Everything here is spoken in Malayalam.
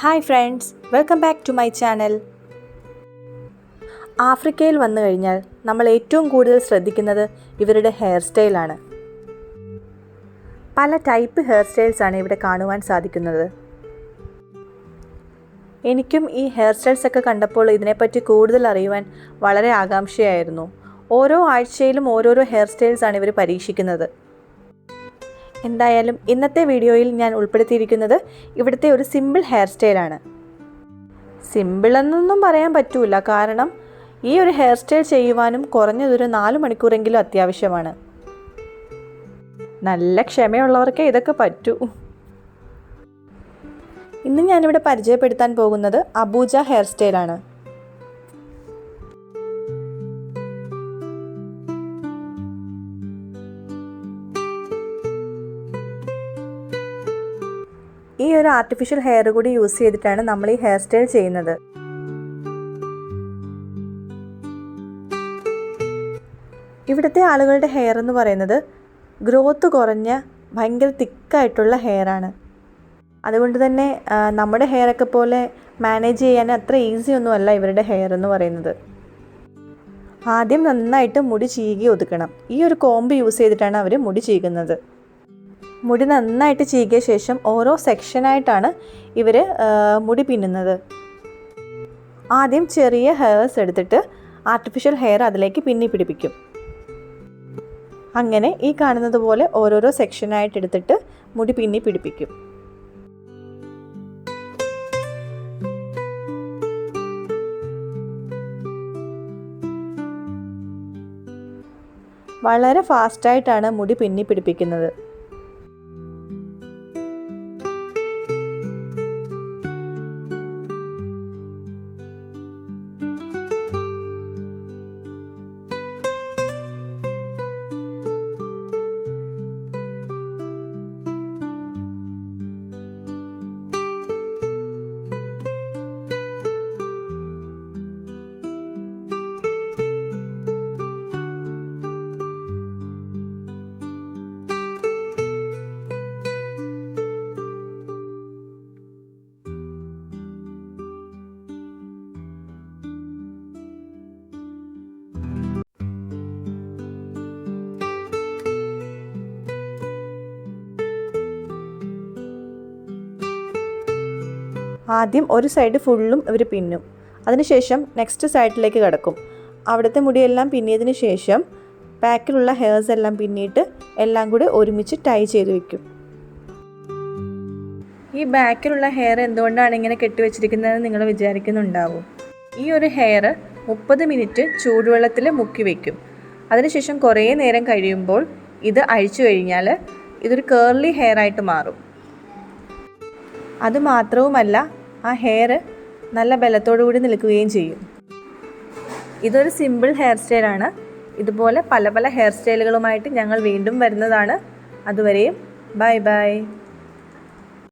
Hi friends welcome back to my channel. ആഫ്രിക്കയിൽ വന്നു കഴിഞ്ഞാൽ നമ്മൾ ഏറ്റവും കൂടുതൽ ശ്രദ്ധിക്കുന്നത് ഇവരുടെ ഹെയർ സ്റ്റൈലാണ് പല ടൈപ്പ് ഹെയർ സ്റ്റൈൽസാണ് ഇവിടെ കാണുവാൻ സാധിക്കുന്നത്. എനിക്കും ഈ ഹെയർ സ്റ്റൈൽസൊക്കെ കണ്ടപ്പോൾ ഇതിനെപ്പറ്റി കൂടുതൽ അറിയുവാൻ വളരെ ആകാംക്ഷയായിരുന്നു. ഓരോ ആഴ്ചയിലും ഓരോരോ ഹെയർ സ്റ്റൈൽസാണ് ഇവർ പരീക്ഷിക്കുന്നത്. എന്തായാലും ഇന്നത്തെ വീഡിയോയിൽ ഞാൻ ഉൾപ്പെടുത്തിയിരിക്കുന്നത് ഇവിടുത്തെ ഒരു സിമ്പിൾ ഹെയർ സ്റ്റൈലാണ് സിമ്പിൾ എന്നൊന്നും പറയാൻ പറ്റൂല കാരണം ഈ ഒരു ഹെയർ സ്റ്റൈൽ ചെയ്യുവാനും കുറഞ്ഞതൊരു നാല് മണിക്കൂറെങ്കിലും അത്യാവശ്യമാണ്. നല്ല ക്ഷമയുള്ളവർക്കേ ഇതൊക്കെ പറ്റൂ. ഇന്ന് ഞാനിവിടെ പരിചയപ്പെടുത്താൻ പോകുന്നത് അബൂജ ഹെയർ സ്റ്റൈലാണ് ഈ ഒരു ആർട്ടിഫിഷ്യൽ ഹെയർ കൂടി യൂസ് ചെയ്തിട്ടാണ് നമ്മൾ ഈ ഹെയർ സ്റ്റൈൽ ചെയ്യുന്നത്. ഇവിടുത്തെ ആളുകളുടെ ഹെയർ എന്ന് പറയുന്നത് ഗ്രോത്ത് കുറഞ്ഞ ഭയങ്കര തിക്കായിട്ടുള്ള ഹെയറാണ് അതുകൊണ്ട് തന്നെ നമ്മുടെ ഹെയറൊക്കെ പോലെ മാനേജ് ചെയ്യാൻ അത്ര ഈസി ഒന്നുമല്ല ഇവരുടെ ഹെയർ എന്ന് പറയുന്നത്. ആദ്യം നന്നായിട്ട് മുടി ചീകി ഒതുക്കണം. ഈ ഒരു കോമ്പ് യൂസ് ചെയ്തിട്ടാണ് അവർ മുടി ചീകുന്നത്. മുടി നന്നായിട്ട് ചീകിയ ശേഷം ഓരോ സെക്ഷനായിട്ടാണ് ഇവർ മുടി പിന്നുന്നത്. ആദ്യം ചെറിയ ഹെയർസ് എടുത്തിട്ട് ആർട്ടിഫിഷ്യൽ ഹെയർ അതിലേക്ക് പിന്നി പിടിപ്പിക്കും. അങ്ങനെ ഈ കാണുന്നത് പോലെ ഓരോരോ സെക്ഷനായിട്ട് എടുത്തിട്ട് മുടി പിന്നി പിടിപ്പിക്കും. വളരെ ഫാസ്റ്റായിട്ടാണ് മുടി പിന്നി പിടിപ്പിക്കുന്നത്. ആദ്യം ഒരു സൈഡ് ഫുള്ളും ഇവർ പിന്നും. അതിനുശേഷം നെക്സ്റ്റ് സൈഡിലേക്ക് കിടക്കും. അവിടുത്തെ മുടിയെല്ലാം പിന്നിയതിന് ശേഷം ബാക്കിലുള്ള ഹെയർസ് എല്ലാം പിന്നിയിട്ട് എല്ലാം കൂടി ഒരുമിച്ച് ടൈ ചെയ്ത് വെക്കും. ഈ ബാക്കിലുള്ള ഹെയർ എന്തുകൊണ്ടാണ് ഇങ്ങനെ കെട്ടിവെച്ചിരിക്കുന്നതെന്ന് നിങ്ങൾ വിചാരിക്കുന്നുണ്ടാവും. ഈ ഒരു ഹെയർ മുപ്പത് മിനിറ്റ് ചൂടുവെള്ളത്തിൽ മുക്കി വെക്കും. അതിനുശേഷം കുറേ നേരം കഴിയുമ്പോൾ ഇത് അഴിച്ചു കഴിഞ്ഞാൽ ഇതൊരു കേർലി ഹെയർ ആയിട്ട് മാറും. അത് മാത്രവുമല്ല ആ ഹെയർ നല്ല ബലത്തോടു കൂടി നിൽക്കുകയും ചെയ്യും. ഇതൊരു സിമ്പിൾ ഹെയർ സ്റ്റൈലാണ് ഇതുപോലെ പല പല ഹെയർ സ്റ്റൈലുകളുമായിട്ട് ഞങ്ങൾ വീണ്ടും വരുന്നതാണ്. അതുവരെയും ബൈ ബൈ